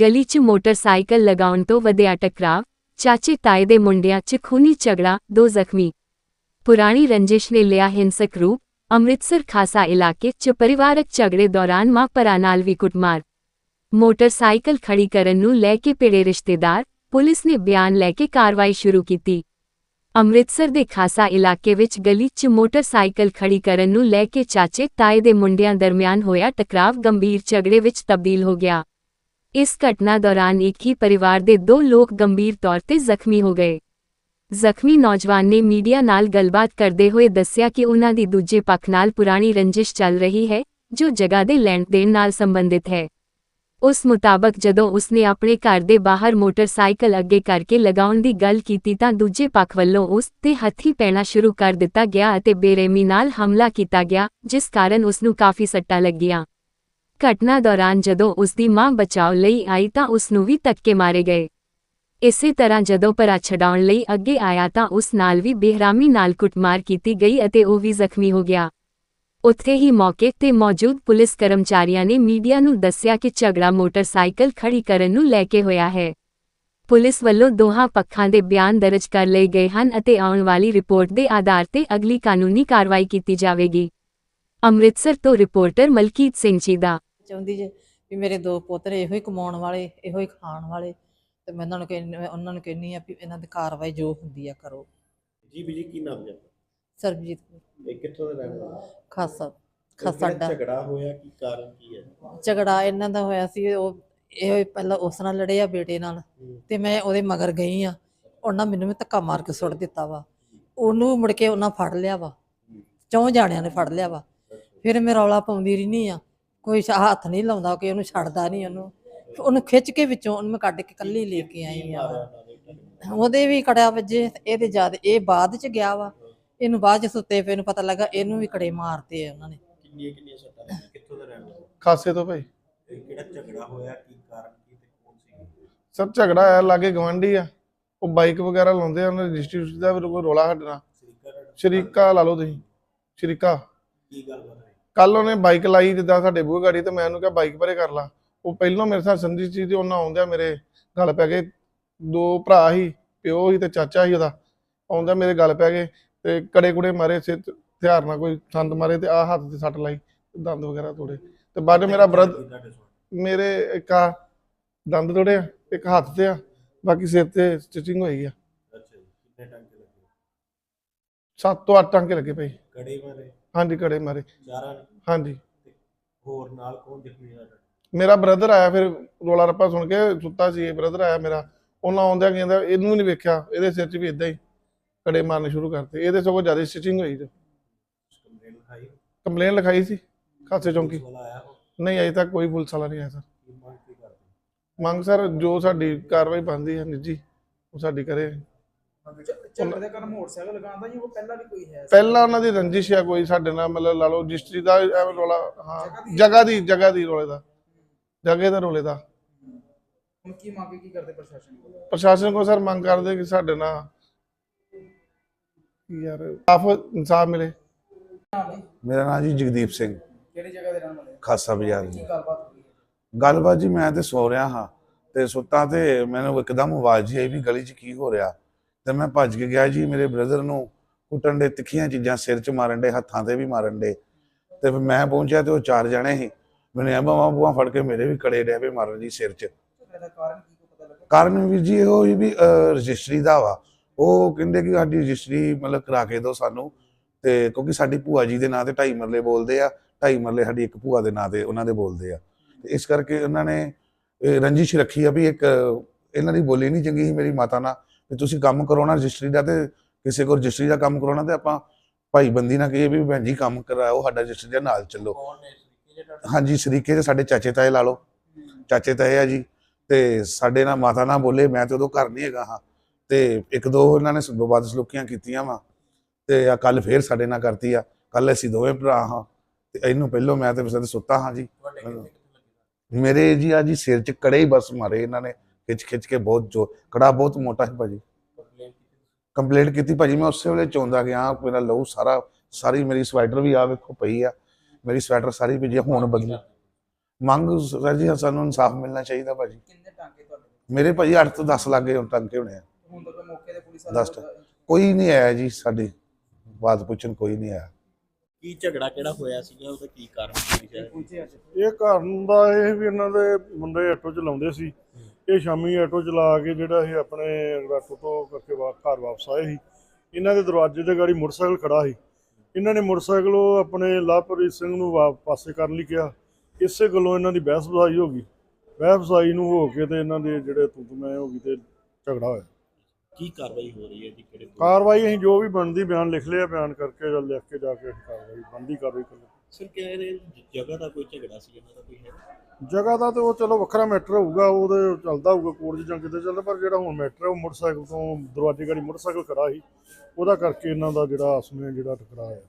ਗਲੀ 'ਚ ਮੋਟਰਸਾਈਕਲ ਲਗਾਉਣ ਤੋਂ ਵਧਿਆ ਟਕਰਾਵ ਚਾਚੇ ਤਾਏ ਦੇ ਮੁੰਡਿਆਂ 'ਚ ਖੂਨੀ ਝਗੜਾ, ਦੋ ਜ਼ਖਮੀ। ਪੁਰਾਣੀ ਰੰਜਿਸ਼ ਨੇ ਲਿਆ ਹਿੰਸਕ ਰੂਪ, ਅੰਮ੍ਰਿਤਸਰ ਖਾਸਾ ਇਲਾਕੇ 'ਚ ਪਰਿਵਾਰਕ ਝਗੜੇ ਦੌਰਾਨ ਮਾਂ ਭਰਾ ਨਾਲ ਵੀ ਕੁੱਟਮਾਰ। ਮੋਟਰਸਾਈਕਲ ਖੜੀ ਕਰਨ ਨੂੰ ਲੈ ਕੇ ਭਿੜੇ ਰਿਸ਼ਤੇਦਾਰ, ਪੁਲਿਸ ਨੇ ਬਿਆਨ ਲੈ ਕੇ ਕਾਰਵਾਈ ਸ਼ੁਰੂ ਕੀਤੀ। ਅੰਮ੍ਰਿਤਸਰ ਦੇ ਖਾਸਾ ਇਲਾਕੇ ਵਿੱਚ ਗਲੀ 'ਚ ਮੋਟਰਸਾਈਕਲ ਖੜੀ ਕਰਨ ਨੂੰ ਲੈ ਕੇ ਚਾਚੇ ਤਾਏ ਦੇ ਮੁੰਡਿਆਂ ਦਰਮਿਆਨ ਹੋਇਆ ਟਕਰਾਵ ਗੰਭੀਰ ਝਗੜੇ ਵਿੱਚ ਤਬਦੀਲ ਹੋ ਗਿਆ। ਇਸ ਘਟਨਾ ਦੌਰਾਨ ਇੱਕ ਹੀ ਪਰਿਵਾਰ ਦੇ ਦੋ ਲੋਕ ਗੰਭੀਰ ਤੌਰ ਤੇ ਜ਼ਖਮੀ ਹੋ ਗਏ। ਜ਼ਖਮੀ ਨੌਜਵਾਨ ਨੇ ਮੀਡੀਆ ਨਾਲ ਗੱਲਬਾਤ ਕਰਦੇ ਹੋਏ ਦੱਸਿਆ ਕਿ ਉਹਨਾਂ ਦੀ ਦੂਜੇ ਪੱਖ ਨਾਲ ਪੁਰਾਣੀ ਰੰਜਿਸ਼ ਚੱਲ ਰਹੀ ਹੈ, ਜੋ ਜਗ੍ਹਾ ਦੇ ਲੈਣ ਦੇਣ ਨਾਲ ਸੰਬੰਧਿਤ ਹੈ। ਉਸ ਮੁਤਾਬਕ ਜਦੋਂ ਉਸਨੇ ਆਪਣੇ ਘਰ ਦੇ ਬਾਹਰ ਮੋਟਰਸਾਈਕਲ ਅੱਗੇ ਕਰਕੇ ਲਗਾਉਣ ਦੀ ਗੱਲ ਕੀਤੀ ਤਾਂ ਦੂਜੇ ਪੱਖ ਵੱਲੋਂ ਉਸ ਤੇ ਹੱਥੀ ਪੈਣਾ ਸ਼ੁਰੂ ਕਰ ਦਿੱਤਾ ਗਿਆ ਅਤੇ ਬੇਰਹਿਮੀ ਨਾਲ ਹਮਲਾ ਕੀਤਾ ਗਿਆ, ਜਿਸ ਕਾਰਨ ਉਸ ਨੂੰ ਕਾਫੀ ਸੱਟਾਂ ਲੱਗੀਆਂ। ਘਟਨਾ ਦੌਰਾਨ ਜਦੋਂ ਉਸ ਦੀ ਮਾਂ ਬਚਾਓ ਲਈ ਆਈ ਤਾਂ ਉਸ ਨੂੰ ਵੀ ਧੱਕੇ ਮਾਰੇ ਗਏ। ਇਸੇ ਤਰ੍ਹਾਂ ਜਦੋਂ ਭਰਾ ਛਡਾਉਣ ਲਈ ਅੱਗੇ ਆਇਆ ਤਾਂ ਉਸ ਨਾਲ ਵੀ ਬੇਹਰਾਮੀ ਨਾਲ ਕੁੱਟਮਾਰ ਕੀਤੀ ਗਈ ਅਤੇ ਉਹ ਵੀ ਜ਼ਖਮੀ ਹੋ ਗਿਆ। ਉੱਥੇ ਹੀ ਮੌਕੇ ਤੇ ਮੌਜੂਦ ਪੁਲਿਸ ਕਰਮਚਾਰੀਆਂ ਨੇ ਮੀਡੀਆ ਨੂੰ ਦੱਸਿਆ ਕਿ ਝਗੜਾ ਮੋਟਰਸਾਈਕਲ ਖੜੀ ਕਰਨ ਨੂੰ ਲੈ ਕੇ ਹੋਇਆ ਹੈ। ਪੁਲਿਸ ਵੱਲੋਂ ਦੋਹਾਂ ਪੱਖਾਂ ਦੇ ਬਿਆਨ ਦਰਜ ਕਰ ਲਏ ਗਏ ਹਨ ਅਤੇ ਆਉਣ ਵਾਲੀ ਰਿਪੋਰਟ ਦੇ ਆਧਾਰ ਤੇ ਅਗਲੀ ਕਾਨੂੰਨੀ ਕਾਰਵਾਈ ਕੀਤੀ ਜਾਵੇਗੀ। ਅੰਮ੍ਰਿਤਸਰ ਤੋਂ ਰਿਪੋਰਟਰ ਮਲਕੀਤ ਸਿੰਘ ਜੀ ਦਾ ਚਾਹੁੰਦੀ ਜੇ ਵੀ ਮੇਰੇ ਦੋ ਪੁੱਤਰ ਇਹੋ ਹੀ ਕਮਾਉਣ ਵਾਲੇ ਇਹੋ ਹੀ ਖਾਣ ਵਾਲੇ ਤੇ ਮੈਂ ਉਹਨਾਂ ਨੂੰ ਕਹਿੰਦੀ ਉਹਨਾਂ ਨੂੰ ਕਹਿੰਨੀ ਆ ਵੀ ਇਹਨਾਂ ਦੀ ਕਾਰਵਾਈ ਜੋ ਹੁੰਦੀ ਆ ਕਰੋ। ਜੀ ਬੀਜੀ ਕੀ ਨਾਮ ਹੈ ਸਰਬਜੀਤ ਕੌਰ, ਇਹ ਕਿੱਥੋਂ ਦਾ ਰਹਿਣ ਵਾਲਾ? ਖਾਸਾ ਖਾਸਾ ਅੱਡਾ ਝਗੜਾ ਹੋਇਆ ਕੀ ਕਾਰਨ ਕੀ ਹੈ? ਝਗੜਾ ਇਹਨਾਂ ਦਾ ਹੋਇਆ ਸੀ ਉਹ ਇਹ ਪਹਿਲਾਂ ਉਸ ਨਾਲ ਲੜੇ ਆ ਬੇਟੇ ਨਾਲ। ਤੇ ਮੈਂ ਉਹਦੇ ਮਗਰ ਗਈ ਆ ਉਹਨਾਂ ਮੈਨੂੰ ਵੀ ਧੱਕਾ ਮਾਰ ਕੇ ਸੁੱਟ ਦਿੱਤਾ ਵਾ। ਉਹਨੂੰ ਮੁੜ ਕੇ ਉਹਨਾਂ ਫੜ ਲਿਆ ਵਾ। ਚੌਂ ਜਾਣਿਆਂ ਨੇ ਫੜ ਲਿਆ ਵਾ। ਫਿਰ ਮੈਂ ਰੌਲਾ ਪਾਉਂਦੀ ਰਹਿਨੀ ਆ ਕੋਈ ਸ਼- ਹੱਥ ਨਹੀਂ ਲਾਉਂਦਾ ਕਿ ਉਹਨੂੰ ਛੱਡਦਾ ਨਹੀਂ ਉਹਨੂੰ। ਉਹਨੂੰ ਖਿੱਚ ਕੇ ਵਿੱਚੋਂ ਉਹਨੂੰ ਮੈਂ ਕੱਢ ਕੇ ਕੱਲੀ ਲੈ ਕੇ ਆਈ ਆ। ਉਹਦੇ ਵੀ ਕੜਿਆ ਵੱਜੇ ਇਹਦੇ ਜਦ ਇਹ ਬਾਅਦ ਚ ਗਿਆ ਵਾ ਇਹਨੂੰ ਬਾਅਦ ਚ ਸੁੱਤੇ ਪਏ ਨੂੰ ਪਤਾ ਲੱਗਾ ਇਹਨੂੰ ਵੀ ਕੜੇ ਮਾਰਤੇ ਆ ਉਹਨਾਂ ਨੇ। ਕਿੰਨੀਆਂ ਕਿੰਨੀਆਂ ਸੱਟਾਂ ਲੱਗੀਆਂ? ਕਿੱਥੋਂ ਦਾ ਰਹਿਣ ਵਾਲਾ? ਖਾਸੇ ਤੋਂ ਭਾਈ। ਇਹ ਕਿਹੜਾ ਝਗੜਾ ਹੋਇਆ ਕੀ ਕਾਰਨ ਕੀ ਤੇ ਕੌਣ ਸੀ? ਸਰ ਝਗੜਾ ਆਇਆ ਲਾਗੇ ਗਵੰਡੀ ਆ। ਉਹ ਬਾਈਕ ਵਗੈਰਾ ਲਾਉਂਦੇ ਆ ਉਹਨਾਂ ਰਜਿਸਟਰੀ ਦਾ ਵੀ ਕੋਈ ਰੋਲਾ ਹਟਣਾ ਸਰੀਕਾ ਦਾ ਸ਼ਰੀਕਾ ਲਾ ਲਓ ਤੁਸੀਂ ਸ਼ਰੀਕਾ। ਕੀ ਗੱਲ ਰਹੀ ਕੱਲ ਉਹਨੇ ਬਾਈਕ ਲਾਈ ਜਿੱਦਾਂ ਸਾਡੇ ਬੂਹੇ ਗਾੜੀ ਤੇ ਮੈਂ ਉਹਨੂੰ ਕਿਹਾ ਬਾਈਕ ਪਰੇ ਕਰ ਲਾ। ਉਹ ਪਹਿਲਾਂ ਮੇਰੇ ਸਾਥ ਸੰਦੀ ਸੀ ਤੇ ਉਹਨਾਂ ਆਉਂਦਿਆਂ ਮੇਰੇ ਗੱਲ ਪੈ ਗਏ। ਦੋ ਭਰਾ ਸੀ ਪਿਓ ਸੀ ਤੇ ਚਾਚਾ ਸੀ ਉਹਦਾ। ਆਉਂਦਿਆਂ ਮੇਰੇ ਗੱਲ ਪੈ ਗਏ ਤੇ ਕੜੇ ਕੁੜੇ ਮਾਰੇ ਸਿਰ ਹਥਿਆਰ ਨਾਲ ਕੋਈ ਸੰਦ ਮਾਰੇ ਤੇ ਆ ਹੱਥ ਤੇ ਸੱਟ ਲਾਈ ਦੰਦ ਵਗੈਰਾ ਤੋੜੇ। ਤੇ ਬਾਅਦ ਮੇਰਾ ਬ੍ਰਦ ਮੇਰੇ ਇੱਕ ਆ ਦੰਦ ਤੋੜੇ ਆ ਇੱਕ ਹੱਥ ਤੇ ਆ ਬਾਕੀ ਸਿਰ ਤੇ ਸਟਿਚਿੰਗ ਹੋਈ ਆ। ਅੱਛਾ ਜੀ ਕਿੰਨੇ ਟਾਂਕੇ ਲੱਗੇ? ਸੱਤ ਤੋਂ ਅੱਠ ਟਾਂਕੇ ਲੱਗੇ ਪਈ ਕੜੇ ਮਾਰੇ? ਹਾਂਜੀ ਕੜੇ ਮਾਰੇ। ਚਾਰਾਂ ਨੇ? ਹਾਂਜੀ। ਹੋਰ ਨਾਲ ਕੌਣ ਜ਼ਖਮੀ ਹੋਇਆ ਮੇਰਾ ਬ੍ਰਦਰ ਆਇਆ ਫਿਰ ਰੋਲਾ ਰੱਪਾ ਸੁਣ ਕੇ ਸੁੱਤਾ ਸੀ ਬ੍ਰਦਰ ਆਇਆ ਮੇਰਾ। ਉਹਨਾਂ ਆਉਂਦਿਆਂ ਕਹਿੰਦਾ ਇਹਨੂੰ ਨਹੀਂ ਵੇਖਿਆ ਇਹਦੇ ਸਿਰ 'ਚ ਵੀ ਇਦਾਂ ਹੀ ਕੜੇ ਮਾਰਨੇ ਸ਼ੁਰੂ ਕਰਤੇ। ਇਹਦੇ ਸਗੋਂ ਜ਼ਿਆਦਾ ਸਟਿਚਿੰਗ ਹੋਈ। ਕੰਪਲੇਨ ਲਿਖਾਈ? ਕੰਪਲੇਨ ਲਿਖਾਈ ਸੀ ਖਾਸੇ ਚੌਂਕੀ। ਵਾਲਾ ਆਇਆ ਨਹੀਂ ਅਜੇ ਤੱਕ ਕੋਈ ਪੁਲਿਸ ਵਾਲਾ ਨਹੀਂ ਆਇਆ ਸਰ। ਕੀ ਮੰਗ ਕੀ ਕਰਦੇ? ਮੰਗ ਸਰ ਜੋ ਸਾਡੀ ਕਾਰਵਾਈ ਬਣਦੀ ਹੈ ਨਿੱਜੀ ਉਹ ਸਾਡੀ ਕਰੇ। ਝਗੜੇ ਦਾ ਕਾਰਨ ਮੋਟਰਸਾਈਕਲ ਲਗਾਉਂਦਾ ਜੀ ਉਹ ਪਹਿਲਾਂ ਵੀ ਕੋਈ ਹੈ ਪਹਿਲਾਂ ਉਹਨਾਂ ਦੀ ਰੰਜਿਸ਼ ਆ ਕੋਈ ਸਾਡੇ ਨਾਲ ਮਤਲਬ ਲਾ ਲਓ ਰਜਿਸਟਰੀ ਦਾ ਐਵੇਂ ਰੋਲਾ ਹਾਂ ਜਗ੍ਹਾ ਦੀ। ਜਗ੍ਹਾ ਦੀ ਰੋਲੇ ਦਾ। ਜਗ੍ਹਾ ਦਾ ਰੋਲੇ ਦਾ। ਹੁਣ ਕੀ ਮੰਗ ਕੀ ਕਰਦੇ ਪ੍ਰਸ਼ਾਸਨ ਕੋਲ? ਪ੍ਰਸ਼ਾਸਨ ਸਰ ਮੰਗ ਕਰਦੇ ਕਿ ਸਾਡੇ ਨਾਲ ਯਾਰ ਆਫ ਇਨਸਾਫ ਮਿਲੇ। ਨਾਮ ਜੀ। ਮੇਰਾ ਨਾਮ ਜੀ ਜਗਦੀਪ ਸਿੰਘ। ਕਿਹੜੀ ਜਗ੍ਹਾ ਦੇ ਰਹਿਣ ਵਾਲੇ? ਖਾਸਾ ਬਾਜ਼ਾਰ ਜੀ। ਗੱਲਬਾਤ ਹੋਈ ਹੈ? ਗੱਲਬਾਤ ਜੀ ਮੈਂ ਤੇ ਸੋ ਰਿਹਾ ਹਾਂ ਤੇ ਸੁੱਤਾ ਤੇ ਮੈਨੂੰ ਇੱਕਦਮ ਆਵਾਜ਼ ਜੀ ਆਈ ਵੀ ਗਲੀ 'ਚ ਕੀ ਹੋ ਰਿਹਾ। ਤੇ ਮੈਂ ਭੱਜ ਕੇ ਗਿਆ ਜੀ, ਮੇਰੇ ਬ੍ਰਦਰ ਨੂੰ ਕੁੱਟਣ ਦੇ ਤਿੱਖੀਆਂ ਚੀਜ਼ਾਂ ਸਿਰ 'ਚ ਮਾਰਨ ਦੇ, ਹੱਥਾਂ ਤੇ ਵੀ ਮਾਰਨ ਦੇ। ਤੇ ਫਿਰ ਮੈਂ ਪਹੁੰਚਿਆ ਤੇ ਉਹ ਚਾਰ ਜਣੇ ਸੀ। ਮੈਨੂੰ ਆ ਬਾਹਾਂ ਬੂਹਾਂ ਫੜ ਕੇ ਮੇਰੇ ਵੀ ਕੜੇ ਡਿਆ ਪਏ ਮਾਰਨ ਜੀ ਸਿਰ 'ਚ। ਕਾਰਨ ਵੀ ਜੀ, ਇਹੋ ਵੀ ਰਜਿਸਟਰੀ ਦਾ ਵਾ। ਉਹ ਕਹਿੰਦੇ ਕਿ ਸਾਡੀ ਰਜਿਸਟਰੀ ਮਤਲਬ ਕਰਾ ਕੇ ਦਿਓ ਸਾਨੂੰ। ਤੇ ਕਿਉਂਕਿ ਸਾਡੀ ਭੂਆ ਜੀ ਦੇ ਨਾਂ ਤੇ ਢਾਈ ਮਰਲੇ ਬੋਲਦੇ ਆ। ਢਾਈ ਮਰਲੇ ਸਾਡੀ ਇੱਕ ਭੂਆ ਦੇ ਨਾਂ ਤੇ ਉਹਨਾਂ ਦੇ ਬੋਲਦੇ ਆ। ਤੇ ਇਸ ਕਰਕੇ ਉਹਨਾਂ ਨੇ ਰੰਜਿਸ਼ ਰੱਖੀ ਆ ਵੀ ਇੱਕ, ਇਹਨਾਂ ਦੀ ਬੋਲੀ ਨਹੀਂ ਚੰਗੀ ਸੀ ਮੇਰੀ ਮਾਤਾ ਨਾਲ। ਵੀ ਤੁਸੀਂ ਕੰਮ ਕਰੋ ਨਾ ਰਜਿਸਟਰੀ ਦਾ ਤੇ ਕਿਸੇ ਕੋਲ ਰਜਿਸਟਰੀ ਦਾ ਕੰਮ ਕਰਾਉਣਾ ਤੇ ਆਪਾਂ ਭਾਈ ਬੰਦੀ ਨਾਲ ਕਹੀਏ ਵੀ ਭੈਣ ਜੀ ਕੰਮ ਕਰਾਓ ਸਾਡਾ ਰਜਿਸਟਰੀ ਦੇ ਨਾਲ ਚੱਲੋ। ਨੇ ਹਾਂਜੀ ਸਰੀਕੇ ਚ ਸਾਡੇ ਚਾਚੇ ਤਾਏ ਲਾ ਲਓ। ਚਾਚੇ ਤਾਏ ਆ ਜੀ ਤੇ ਸਾਡੇ ਨਾਲ ਮਾਤਾ ਨਾਲ ਬੋਲੇ ਮੈਂ ਤੇ ਉਦੋਂ ਘਰ ਨਹੀਂ ਹੈਗਾ ਹਾਂ। ਤੇ ਇੱਕ ਦੋ ਇਹਨਾਂ ਨੇ ਬਦ ਸਲੂਕੀਆਂ ਕੀਤੀਆਂ ਵਾ ਤੇ ਆ ਕੱਲ ਫੇਰ ਸਾਡੇ ਨਾਲ ਕਰਤੀ ਆ। ਕੱਲ ਅਸੀਂ ਦੋਵੇਂ ਭਰਾ ਹਾਂ ਤੇ ਇਹਨੂੰ ਪਹਿਲੋਂ ਮੈਂ ਤੇ ਵਸਤ ਸੁੱਤਾ ਹਾਂ ਜੀ। ਮੇਰੇ ਜੀ ਆ ਜੀ ਸਿਰ ਚ ਕੜੇ ਹੀ ਬਸ ਮਾਰੇ ਇਹਨਾਂ ਨੇ। ਖਿੱਚ ਖਿੱਚ ਕੇ ਬਹੁਤ ਜੋ ਕੜਾ ਬਹੁਤ ਮੋਟਾ ਸੀ ਭਾਜੀ। ਕੰਪਲੇਂਟ ਕੀਤੀ ਭਾਜੀ ਮੈਂ ਉਸੇ ਵੇਲੇ ਚੌਂਦਾ ਗਿਆ ਮੇਰਾ ਲਹੂ ਸਾਰਾ ਸਾਰੀ ਮੇਰੀ ਸਵੈਟਰ ਵੀ ਆ ਵੇਖੋ ਪਈ ਆ ਮੇਰੀ ਸਵੈਟਰ ਸਾਰੀ ਭਿੱਜੀ ਹੁਣ ਬਦਲੀ। ਮੰਗ ਸਰ ਜੀ ਸਾਨੂੰ ਇਨਸਾਫ ਮਿਲਣਾ ਚਾਹੀਦਾ ਭਾਜੀ। ਕਿੰਨੇ ਟਾਂਕੇ ਤੁਹਾਡੇ ਮੇਰੇ ਭਾਜੀ 8 ਤੋਂ 10 ਲੱਗੇ ਹੁਣ ਟੰਕੇ ਹੋਣੇ ਆ। ਹੁਣ ਤੱਕ ਮੌਕੇ ਤੇ ਪੁਲਿਸ ਦਸ ਕੋਈ ਨਹੀਂ ਆਇਆ ਜੀ ਸਾਡੇ ਬਾਤ ਪੁੱਛਣ ਕੋਈ ਨਹੀਂ ਆਇਆ। ਕੀ ਝਗੜਾ ਕਿਹੜਾ ਹੋਇਆ ਸੀਗਾ ਉਹਦਾ ਕੀ ਕਾਰਨ ਸੀ? ਇਹ ਕਾਰਨ ਦਾ ਇਹ ਵੀ ਇਹਨਾਂ ਦੇ ਮੁੰਡੇ ਆਟੋ ਚਲਾਉਂਦੇ ਸੀ। ਇਹ ਸ਼ਾਮੀ ਆਟੋ ਚਲਾ ਕੇ ਜਿਹੜਾ ਇਹ ਆਪਣੇ ਆਟੋ ਤੋਂ ਕਰਕੇ ਘਰ ਵਾਪਸ ਆਏ ਸੀ। ਇਹਨਾਂ ਦੇ ਦਰਵਾਜ਼ੇ ਦੇ ਗਾੜੀ ਮੋਟਰਸਾਈਕਲ ਖੜਾ ਸੀ। ਇਹਨਾਂ ਨੇ ਮੋਟਰਸਾਈਕਲ ਉਹ ਆਪਣੇ ਲਵਪ੍ਰੀਤ ਸਿੰਘ ਨੂੰ ਪਾਸੇ ਕਰਨ ਲਈ ਕਿਹਾ। ਇਸੇ ਗੱਲੋਂ ਇਹਨਾਂ ਦੀ ਬਹਿਸ ਬਸਾਈ ਹੋ ਗਈ। ਬਹਿਸ ਬਸਾਈ ਨੂੰ ਹੋ ਕੇ ਤੇ ਇਹਨਾਂ ਦੇ ਜਿਹੜੇ ਤੂੰ ਤੂੰ ਮੈਂ ਹੋ ਗਈ ਤੇ ਝਗੜਾ ਹੋਇਆ। ਕੀ ਕਾਰਵਾਈ ਹੋ ਰਹੀ ਹੈ ਜੀ? ਕਿਹੜੇ ਕਾਰਵਾਈ ਅਸੀਂ ਜੋ ਵੀ ਬਣਦੀ ਬਿਆਨ ਲਿਖ ਲਿਆ ਬਿਆਨ ਕਰਕੇ ਜਾਂ ਲਿਖ ਕੇ ਜਾ ਕੇ ਕਾਰਵਾਈ ਬਣਦੀ ਕਾਰਵਾਈ ਕਰਾਂਗੇ ਸਰ ਕਹਿ ਰਹੇ ਜਗ੍ਹਾ ਦਾ ਕੋਈ ਝਗੜਾ ਸੀ ਇਹਨਾਂ ਦਾ ਕੋਈ ਹੈ? ਜਗ੍ਹਾ ਦਾ ਤੇ ਉਹ ਚਲੋ ਵੱਖਰਾ ਮੈਟਰ ਹੋਊਗਾ ਉਹਦੇ ਚੱਲਦਾ ਹੋਊਗਾ ਕੋਰਟ 'ਚ ਜਾਂ ਕਿਤੇ ਚੱਲਦਾ, ਪਰ ਜਿਹੜਾ ਹੁਣ ਮੈਟਰ ਹੈ, ਉਹ ਮੋਟਰਸਾਈਕਲ ਤੋਂ ਦਰਵਾਜ਼ੇ ਗਾੜੀ ਮੋਟਰਸਾਈਕਲ ਖੜਾ ਸੀ। ਉਹਦਾ ਕਰਕੇ ਇਹਨਾਂ ਦਾ ਜਿਹੜਾ ਆਸਮੇ ਜਿਹੜਾ ਟਕਰਾਅ ਹੈ।